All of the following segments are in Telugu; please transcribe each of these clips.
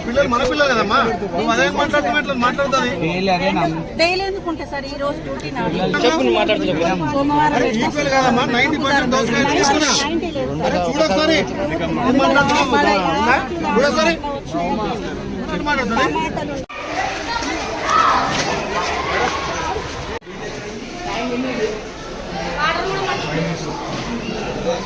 పిల్లలు మన పిల్లలు కదమ్మా అదే మాట్లాడుతుంది ఈక్వల్ కాదమ్మా నైన్టీ పర్సెంట్ చూడొకసారి ఉందా? చూడొకసారి ఎట్లా మాట్లాడుతుంది గేట్ లేక పందులు అన్ని ఇట్లా ఆ స్కూల్ ఈ స్కూల్ జాయింట్ అయ్యే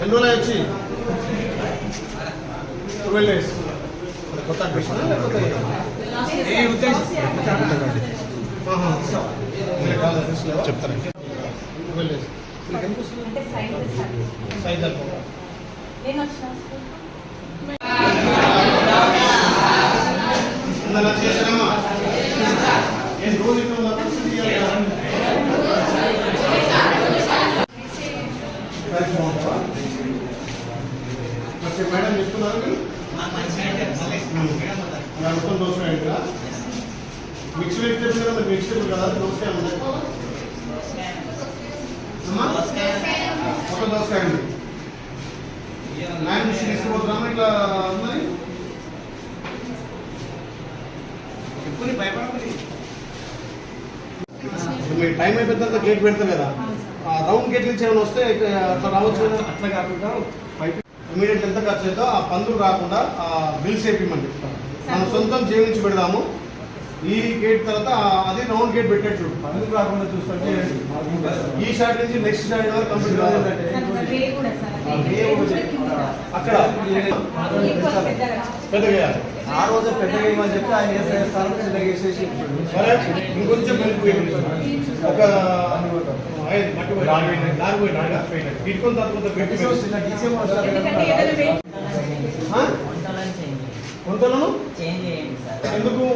ఎన్ని రోజులు వచ్చి ట్వెల్వ్ డేస్ కొత్త అడ్మిషన్ చెప్తాను. ట్వెల్వ్ డేస్ అంటే సైన్స్ సైజ్ నేను వచ్చిన బాగుంటావా? మరి మేడం చెప్తున్నారు. మొత్తం దోశ మిక్స్ వెజిటేబుల్ కదా వెజిటేబుల్ కదా ఉంది? అమ్మా? ఒక దోసకాయ అండి నాయన తీసుకుపోతున్నామా ఇట్లా ఉన్నది ఇప్పుడు మీరు టైం అయిపోయిన తర్వాత గేట్ పెడతారు కదా ఆ రౌండ్ గేట్ నుంచి ఏమైనా వస్తే అట్లా రావచ్చు కదా? అట్లా కాకుండా ఇమీడియట్ ఎంత ఖర్చు అవుతుందో ఆ పందులు రాకుండా ఆ బిల్స్ వేపిమండి మనం సొంతం జేబు నుంచి పెడదాము. ఈ గేట్ తర్వాత అది రౌండ్ గేట్ పెట్టేట్టు. పందులు రాకుండా చూస్తుంటే ఈ షాట్ నుంచి నెక్స్ట్ షాట్ వరకు కంప్లీట్ కావాలి. అక్కడ పెద్దగా పెద్దగా. ఆ రోజు పెద్దగా ఇవ్వని చెప్పి ఆయన చేస్తారు వేసేసి సరే ఇంకొంచెం వెనక్కి పోయింది. ఒక ఇటుకొని తర్వాత? కొంతలను? ఎందుకు.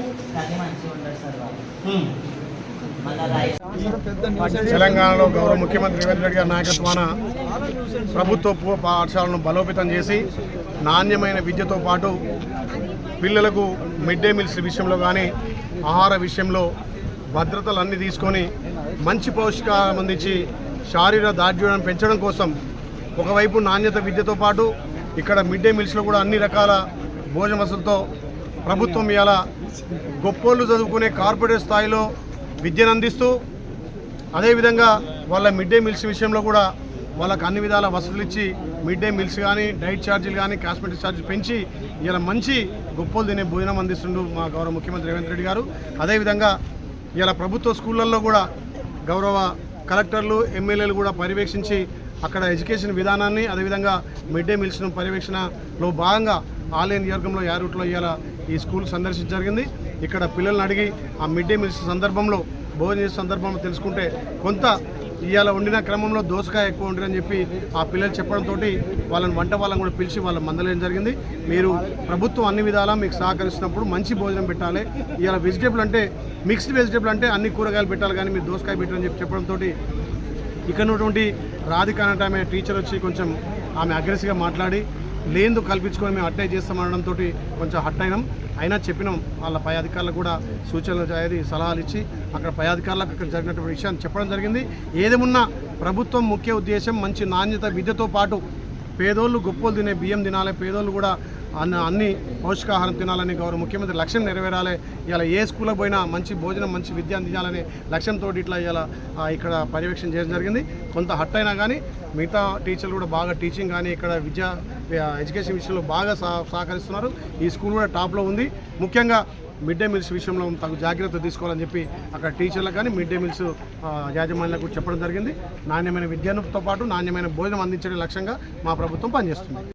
మళ్ళీ తెలంగాణలో గౌరవ ముఖ్యమంత్రి రేవంత్ రెడ్డి గారి నాయకత్వాన ప్రభుత్వ పాఠశాలను బలోపేతం చేసి నాణ్యమైన విద్యతో పాటు పిల్లలకు మిడ్ డే మీల్స్ విషయంలో కానీ ఆహార విషయంలో భద్రతలు అన్నీ తీసుకొని మంచి పౌష్టికాహారం అందించి శారీర దార్ఢ్యం పెంచడం కోసం ఒకవైపు నాణ్యత విద్యతో పాటు ఇక్కడ మిడ్ డే మీల్స్లో కూడా అన్ని రకాల భోజన వసతులతో ప్రభుత్వం ఇలా గొప్పోళ్ళు చదువుకునే కార్పొరేట్ స్థాయిలో విద్యను అందిస్తూ అదేవిధంగా వాళ్ళ మిడ్ డే మీల్స్ విషయంలో కూడా వాళ్ళకి అన్ని విధాల వసతులు ఇచ్చి మిడ్ డే మీల్స్ కానీ డైట్ ఛార్జీలు కానీ కాస్మెటిక్ ఛార్జీలు పెంచి ఇలా మంచి గొప్పలు తినే భోజనం అందిస్తుండు మా గౌరవ ముఖ్యమంత్రి రేవంత్ రెడ్డి గారు. అదేవిధంగా ఇలా ప్రభుత్వ స్కూళ్ళల్లో కూడా గౌరవ కలెక్టర్లు ఎమ్మెల్యేలు కూడా పర్యవేక్షించి అక్కడ ఎడ్యుకేషన్ విధానాన్ని అదేవిధంగా మిడ్ డే మీల్స్ను పర్యవేక్షణలో భాగంగా ఆలయ నియోజకంలో యారూట్లో ఇవాళ ఈ స్కూల్ సందర్శించ జరిగింది. ఇక్కడ పిల్లల్ని అడిగి ఆ మిడ్ డే మీల్స్ సందర్భంలో భోజనం చేసే సందర్భంలో తెలుసుకుంటే కొంత ఇవాళ వండిన క్రమంలో దోసకాయ ఎక్కువ ఉంటుందని చెప్పి ఆ పిల్లలు చెప్పడంతో వాళ్ళని వంట వాళ్ళని కూడా పిలిచి వాళ్ళ మందలేయడం జరిగింది. మీరు ప్రభుత్వం అన్ని విధాలా మీకు సహకరిస్తున్నప్పుడు మంచి భోజనం పెట్టాలి. ఇవాళ వెజిటేబుల్ అంటే మిక్స్డ్ వెజిటేబుల్ అంటే అన్ని కూరగాయలు పెట్టాలి కానీ మీరు దోసకాయ పెట్టాలని చెప్పి చెప్పడంతో ఇక్కడ ఉన్నటువంటి రాధిక ఆమె టీచర్ వచ్చి కొంచెం ఆమె అగ్రెసివ్గా మాట్లాడి లేందు కల్పించుకొని మేము అట్టై చేస్తామనడంతో కొంచెం హట్ అయినాం. అయినా చెప్పినాం వాళ్ళ పై అధికారులకు కూడా సూచనలు అది సలహాలు ఇచ్చి అక్కడ పై అధికారులకు అక్కడ జరిగినటువంటి విషయాన్ని చెప్పడం జరిగింది. ఏదేమున్నా ప్రభుత్వం ముఖ్య ఉద్దేశం మంచి నాణ్యత విద్యతో పాటు పేదోళ్ళు గొప్పలు తినే బియ్యం తినాలి పేదోళ్ళు కూడా అన్న అన్ని పౌష్టికాహారం తినాలని గౌరవ ముఖ్యమంత్రి లక్ష్యం నెరవేరాలి. ఇలా ఏ స్కూల్కి పోయినా మంచి భోజనం మంచి విద్య అందించాలనే లక్ష్యంతో ఇట్లా ఇలా ఇక్కడ పర్యవేక్షణ చేయడం జరిగింది. కొంత హట్ అయినా కానీ మిగతా టీచర్లు కూడా బాగా టీచింగ్ కానీ ఇక్కడ విద్యా ఎడ్యుకేషన్ విషయంలో బాగా సహ సహకరిస్తున్నారు. ఈ స్కూల్ కూడా టాప్లో ఉంది. ముఖ్యంగా మిడ్ డే మీల్స్ విషయంలో తగు జాగ్రత్త తీసుకోవాలని చెప్పి అక్కడ టీచర్లకు కానీ మిడ్ డే మీల్స్ ఆ, యాజమాన్యాలకు చెప్పడం జరిగింది. నాణ్యమైన విద్యతో పాటు నాణ్యమైన భోజనం అందించే లక్ష్యంగా మా ప్రభుత్వం పనిచేస్తుంది.